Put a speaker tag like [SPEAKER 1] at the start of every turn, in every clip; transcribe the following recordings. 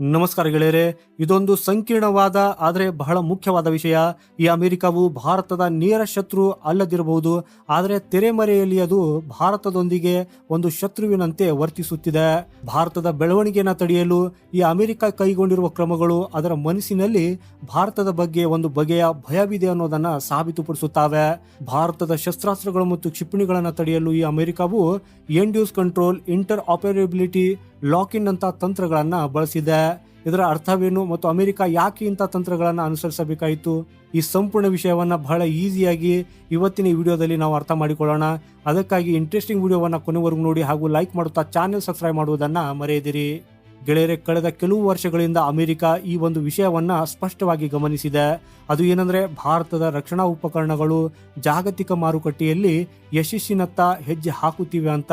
[SPEAKER 1] ನಮಸ್ಕಾರ ಗೆಳೆಯರೆ, ಇದೊಂದು ಸಂಕೀರ್ಣವಾದ, ಆದರೆ ಬಹಳ ಮುಖ್ಯವಾದ ವಿಷಯ. ಈ ಅಮೆರಿಕವು ಭಾರತದ ನೇರ ಶತ್ರು ಅಲ್ಲದಿರಬಹುದು, ಆದರೆ ತೆರೆಮರೆಯಲ್ಲಿ ಅದು ಭಾರತದೊಂದಿಗೆ ಒಂದು ಶತ್ರುವಿನಂತೆ ವರ್ತಿಸುತ್ತಿದೆ. ಭಾರತದ ಬೆಳವಣಿಗೆಯನ್ನು ತಡೆಯಲು ಈ ಅಮೆರಿಕ ಕೈಗೊಂಡಿರುವ ಕ್ರಮಗಳು ಅದರ ಮನಸ್ಸಿನಲ್ಲಿ ಭಾರತದ ಬಗ್ಗೆ ಒಂದು ಬಗೆಯ ಭಯವಿದೆ ಅನ್ನೋದನ್ನ ಸಾಬೀತುಪಡಿಸುತ್ತವೆ. ಭಾರತದ ಶಸ್ತ್ರಾಸ್ತ್ರಗಳು ಮತ್ತು ಕ್ಷಿಪಣಿಗಳನ್ನು ತಡೆಯಲು ಈ ಅಮೆರಿಕವು end use control, interoperability lock in ಅಂತ ತಂತ್ರಗಳನ್ನು ಬಳಸಿದೆ. ಇದರ ಅರ್ಥವೇನು ಮತ್ತು ಅಮೆರಿಕ ಯಾಕೆ ಇಂಥ ತಂತ್ರಗಳನ್ನು ಅನುಸರಿಸಬೇಕಾಯಿತು? ಈ ಸಂಪೂರ್ಣ ವಿಷಯವನ್ನ ಬಹಳ ಈಸಿಯಾಗಿ ಇವತ್ತಿನ ವಿಡಿಯೋದಲ್ಲಿ ನಾವು ಅರ್ಥ ಮಾಡಿಕೊಳ್ಳೋಣ. ಅದಕ್ಕಾಗಿ ಇಂಟ್ರೆಸ್ಟಿಂಗ್ ವಿಡಿಯೋವನ್ನ ಕೊನೆವರೆಗೂ ನೋಡಿ ಹಾಗೂ ಲೈಕ್ ಮಾಡುತ್ತಾ ಚಾನೆಲ್ ಸಬ್ಸ್ಕ್ರೈಬ್ ಮಾಡುವುದನ್ನ ಮರೆಯದಿರಿ. ಗೆಳೆಯರೆ, ಕಳೆದ ಕೆಲವು ವರ್ಷಗಳಿಂದ ಅಮೆರಿಕ ಈ ಒಂದು ವಿಷಯವನ್ನ ಸ್ಪಷ್ಟವಾಗಿ ಗಮನಿಸಿದೆ. ಅದು ಏನಂದ್ರೆ ಭಾರತದ ರಕ್ಷಣಾ ಉಪಕರಣಗಳು ಜಾಗತಿಕ ಮಾರುಕಟ್ಟೆಯಲ್ಲಿ ಯಶಸ್ಸಿನತ್ತ ಹೆಜ್ಜೆ ಹಾಕುತ್ತಿವೆ ಅಂತ.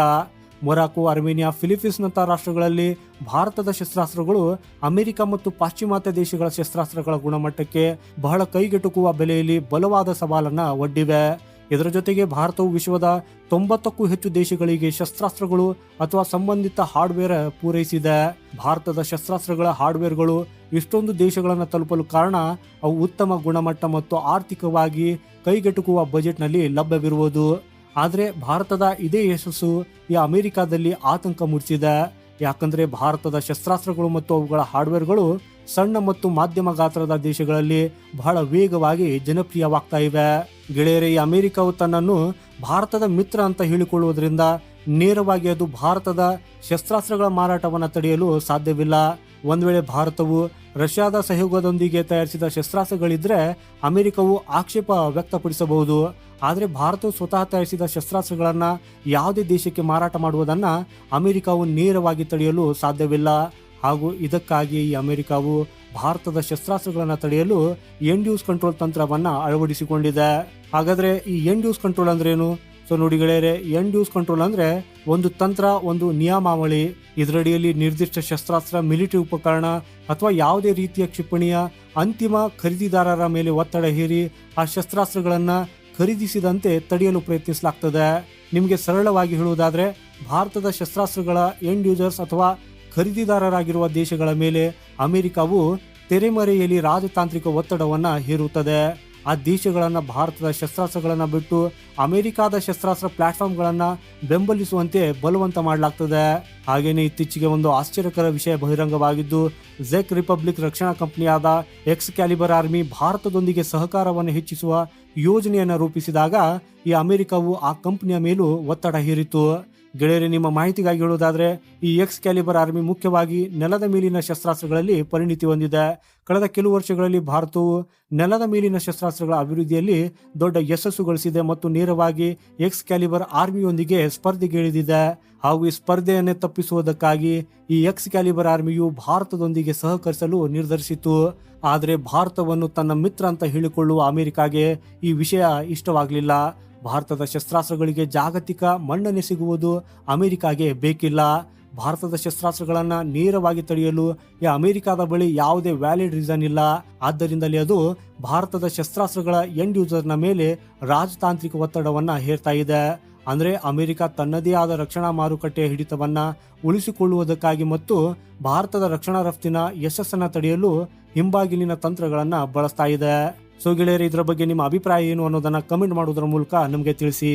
[SPEAKER 1] ಮೊರಾಕೋ ಅರ್ಮೇನಿಯಾ ಫಿಲಿಪೀನ್ಸ್ನಂಥ ರಾಷ್ಟ್ರಗಳಲ್ಲಿ ಭಾರತದ ಶಸ್ತ್ರಾಸ್ತ್ರಗಳು ಅಮೆರಿಕ ಮತ್ತು ಪಾಶ್ಚಿಮಾತ್ಯ ದೇಶಗಳ ಶಸ್ತ್ರಾಸ್ತ್ರಗಳ ಗುಣಮಟ್ಟಕ್ಕೆ ಬಹಳ ಕೈಗೆಟುಕುವ ಬೆಲೆಯಲ್ಲಿ ಬಲವಾದ ಸವಾಲನ್ನ ಒಡ್ಡಿವೆ. ಇದರ ಜೊತೆಗೆ ಭಾರತವು ವಿಶ್ವದ ತೊಂಬತ್ತಕ್ಕೂ ಹೆಚ್ಚು ದೇಶಗಳಿಗೆ ಶಸ್ತ್ರಾಸ್ತ್ರಗಳು ಅಥವಾ ಸಂಬಂಧಿತ ಹಾರ್ಡ್ವೇರ್ ಪೂರೈಸಿದೆ. ಭಾರತದ ಶಸ್ತ್ರಾಸ್ತ್ರಗಳ ಹಾರ್ಡ್ವೇರ್ಗಳು ಇಷ್ಟೊಂದು ದೇಶಗಳನ್ನು ತಲುಪಲು ಕಾರಣ ಅವು ಉತ್ತಮ ಗುಣಮಟ್ಟ ಮತ್ತು ಆರ್ಥಿಕವಾಗಿ ಕೈಗೆಟುಕುವ ಬಜೆಟ್ನಲ್ಲಿ ಲಭ್ಯವಿರುವುದು. ಆದರೆ ಭಾರತದ ಇದೇ ಯಶಸ್ಸು ಈ ಅಮೆರಿಕಾದಲ್ಲಿ ಆತಂಕ ಮೂಡಿಸಿದೆ ಯಾಕಂದ್ರೆ ಭಾರತದ ಶಸ್ತ್ರಾಸ್ತ್ರಗಳು ಮತ್ತು ಅವುಗಳ ಹಾರ್ಡ್ವೇರ್ಗಳು ಸಣ್ಣ ಮತ್ತು ಮಾಧ್ಯಮ ಗಾತ್ರದ ದೇಶಗಳಲ್ಲಿ ಬಹಳ ವೇಗವಾಗಿ ಜನಪ್ರಿಯವಾಗ್ತಾ ಇವೆ. ಗೆಳೆಯರೇ, ಈ ಅಮೆರಿಕವು ತನ್ನನ್ನು ಭಾರತದ ಮಿತ್ರ ಅಂತ ಹೇಳಿಕೊಳ್ಳುವುದರಿಂದ ನೇರವಾಗಿ ಅದು ಭಾರತದ ಶಸ್ತ್ರಾಸ್ತ್ರಗಳ ಮಾರಾಟವನ್ನು ತಡೆಯಲು ಸಾಧ್ಯವಿಲ್ಲ. ಒಂದು ವೇಳೆ ಭಾರತವು ರಷ್ಯಾದ ಸಹಯೋಗದೊಂದಿಗೆ ತಯಾರಿಸಿದ ಶಸ್ತ್ರಾಸ್ತ್ರಗಳಿದ್ರೆ ಅಮೆರಿಕವು ಆಕ್ಷೇಪ ವ್ಯಕ್ತಪಡಿಸಬಹುದು. ಆದರೆ ಭಾರತವು ಸ್ವತಃ ತಯಾರಿಸಿದ ಶಸ್ತ್ರಾಸ್ತ್ರಗಳನ್ನು ಯಾವುದೇ ದೇಶಕ್ಕೆ ಮಾರಾಟ ಮಾಡುವುದನ್ನು ಅಮೆರಿಕವು ನೇರವಾಗಿ ತಡೆಯಲು ಸಾಧ್ಯವಿಲ್ಲ. ಹಾಗೂ ಇದಕ್ಕಾಗಿ ಈ ಅಮೆರಿಕವು ಭಾರತದ ಶಸ್ತ್ರಾಸ್ತ್ರಗಳನ್ನು ತಡೆಯಲು ಎಂಡ್ ಯೂಸ್ ಕಂಟ್ರೋಲ್ ತಂತ್ರವನ್ನು ಅಳವಡಿಸಿಕೊಂಡಿದೆ. ಹಾಗಾದರೆ ಈ ಎಂಡ್ ಯೂಸ್ ಕಂಟ್ರೋಲ್ ಅಂದ್ರೇನು? ಸೊ ನೋಡಿ ಗೆಳೆಯರೆ ಎಂಡ್ ಯೂಸ್ ಕಂಟ್ರೋಲ್ ಅಂದರೆ ಒಂದು ತಂತ್ರ, ಒಂದು ನಿಯಮಾವಳಿ. ಇದರಡಿಯಲ್ಲಿ ನಿರ್ದಿಷ್ಟ ಶಸ್ತ್ರಾಸ್ತ್ರ, ಮಿಲಿಟರಿ ಉಪಕರಣ ಅಥವಾ ಯಾವುದೇ ರೀತಿಯ ಕ್ಷಿಪಣಿಯ ಅಂತಿಮ ಖರೀದಿದಾರರ ಮೇಲೆ ಒತ್ತಡ ಹೇರಿ ಆ ಶಸ್ತ್ರಾಸ್ತ್ರಗಳನ್ನ ಖರೀದಿಸಿದಂತೆ ತಡೆಯಲು ಪ್ರಯತ್ನಿಸಲಾಗ್ತದೆ. ನಿಮಗೆ ಸರಳವಾಗಿ ಹೇಳುವುದಾದರೆ, ಭಾರತದ ಶಸ್ತ್ರಾಸ್ತ್ರಗಳ ಎಂಡ್ ಯೂಸರ್ಸ್ ಅಥವಾ ಖರೀದಿದಾರರಾಗಿರುವ ದೇಶಗಳ ಮೇಲೆ ಅಮೆರಿಕವು ತೆರೆಮರೆಯಲ್ಲಿ ರಾಜತಾಂತ್ರಿಕ ಒತ್ತಡವನ್ನು ಹೇರುತ್ತದೆ. ಆ ದೇಶಗಳನ್ನ, ಭಾರತದ ಶಸ್ತ್ರಾಸ್ತ್ರಗಳನ್ನ ಬಿಟ್ಟು ಅಮೆರಿಕಾದ ಶಸ್ತ್ರಾಸ್ತ್ರ ಪ್ಲಾಟ್ಫಾರ್ಮ್ಗಳನ್ನ ಬೆಂಬಲಿಸುವಂತೆ ಬಲವಂತ ಮಾಡಲಾಗ್ತದೆ. ಹಾಗೆಯೇ ಇತ್ತೀಚೆಗೆ ಒಂದು ಆಶ್ಚರ್ಯಕರ ವಿಷಯ ಬಹಿರಂಗವಾಗಿದ್ದು ಝೆಕ್ ರಿಪಬ್ಲಿಕ್ ರಕ್ಷಣಾ ಕಂಪನಿಯಾದ ಎಕ್ಸ್ ಕ್ಯಾಲಿಬರ್ ಆರ್ಮಿ ಭಾರತದೊಂದಿಗೆ ಸಹಕಾರವನ್ನು ಹೆಚ್ಚಿಸುವ ಯೋಜನೆಯನ್ನು ರೂಪಿಸಿದಾಗ ಈ ಅಮೆರಿಕವು ಆ ಕಂಪನಿಯ ಮೇಲೂ ಒತ್ತಡ ಹೇರಿತು ಗೆಳೆಯರೆ, ನಿಮ್ಮ ಮಾಹಿತಿಗಾಗಿ ಹೇಳುವುದಾದರೆ ಈ ಎಕ್ಸ್ ಕ್ಯಾಲಿಬರ್ ಆರ್ಮಿ ಮುಖ್ಯವಾಗಿ ನೆಲದ ಮೇಲಿನ ಶಸ್ತ್ರಾಸ್ತ್ರಗಳಲ್ಲಿ ಪರಿಣಿತಿ ಹೊಂದಿದೆ. ಕಳೆದ ಕೆಲವು ವರ್ಷಗಳಲ್ಲಿ ಭಾರತವು ನೆಲದ ಮೇಲಿನ ಶಸ್ತ್ರಾಸ್ತ್ರಗಳ ಅಭಿವೃದ್ಧಿಯಲ್ಲಿ ದೊಡ್ಡ ಯಶಸ್ಸು ಗಳಿಸಿದೆ ಮತ್ತು ನೇರವಾಗಿ ಎಕ್ಸ್ ಕ್ಯಾಲಿಬರ್ ಆರ್ಮಿಯೊಂದಿಗೆ ಸ್ಪರ್ಧೆಗೆ ಇಳಿದಿದೆ. ಹಾಗೂ ಈ ಸ್ಪರ್ಧೆಯನ್ನೇ ತಪ್ಪಿಸುವುದಕ್ಕಾಗಿ ಈ ಎಕ್ಸ್ ಕ್ಯಾಲಿಬರ್ ಆರ್ಮಿಯು ಭಾರತದೊಂದಿಗೆ ಸಹಕರಿಸಲು ನಿರ್ಧರಿಸಿತು ಆದರೆ ಭಾರತವನ್ನು ತನ್ನ ಮಿತ್ರ ಅಂತ ಹೇಳಿಕೊಳ್ಳುವ ಅಮೆರಿಕಾಗೆ ಈ ವಿಷಯ ಇಷ್ಟವಾಗಲಿಲ್ಲ. ಭಾರತದ ಶಸ್ತ್ರಾಸ್ತ್ರಗಳಿಗೆ ಜಾಗತಿಕ ಮನ್ನಣೆ ಸಿಗುವುದು ಅಮೆರಿಕಾಗೆ ಬೇಕಿಲ್ಲ. ಭಾರತದ ಶಸ್ತ್ರಾಸ್ತ್ರಗಳನ್ನು ನೇರವಾಗಿ ತಡೆಯಲು ಈ ಅಮೆರಿಕಾದ ಬಳಿ ಯಾವುದೇ ವ್ಯಾಲಿಡ್ ರೀಸನ್ ಇಲ್ಲ. ಆದ್ದರಿಂದಲೇ ಅದು ಭಾರತದ ಶಸ್ತ್ರಾಸ್ತ್ರಗಳ ಎಂಡ್ ಯೂಸರ್ನ ಮೇಲೆ ರಾಜತಾಂತ್ರಿಕ ಒತ್ತಡವನ್ನು ಹೇರ್ತಾ ಇದೆ. ಅಂದರೆ ಅಮೆರಿಕ ತನ್ನದೇ ಆದ ರಕ್ಷಣಾ ಮಾರುಕಟ್ಟೆಯ ಹಿಡಿತವನ್ನು ಉಳಿಸಿಕೊಳ್ಳುವುದಕ್ಕಾಗಿ ಮತ್ತು ಭಾರತದ ರಕ್ಷಣಾ ರಫ್ತಿನ ಯಶಸ್ಸನ್ನು ತಡೆಯಲು ಹಿಂಬಾಗಿಲಿನ ತಂತ್ರಗಳನ್ನು ಬಳಸ್ತಾ ಇದೆ. ಸೊ ಗೆಳೆಯರು ಇದರ ಬಗ್ಗೆ ನಿಮ್ಮ ಅಭಿಪ್ರಾಯ ಏನು ಅನ್ನೋದನ್ನು ಕಮೆಂಟ್ ಮಾಡೋದ್ರ ಮೂಲಕ ನಮಗೆ ತಿಳಿಸಿ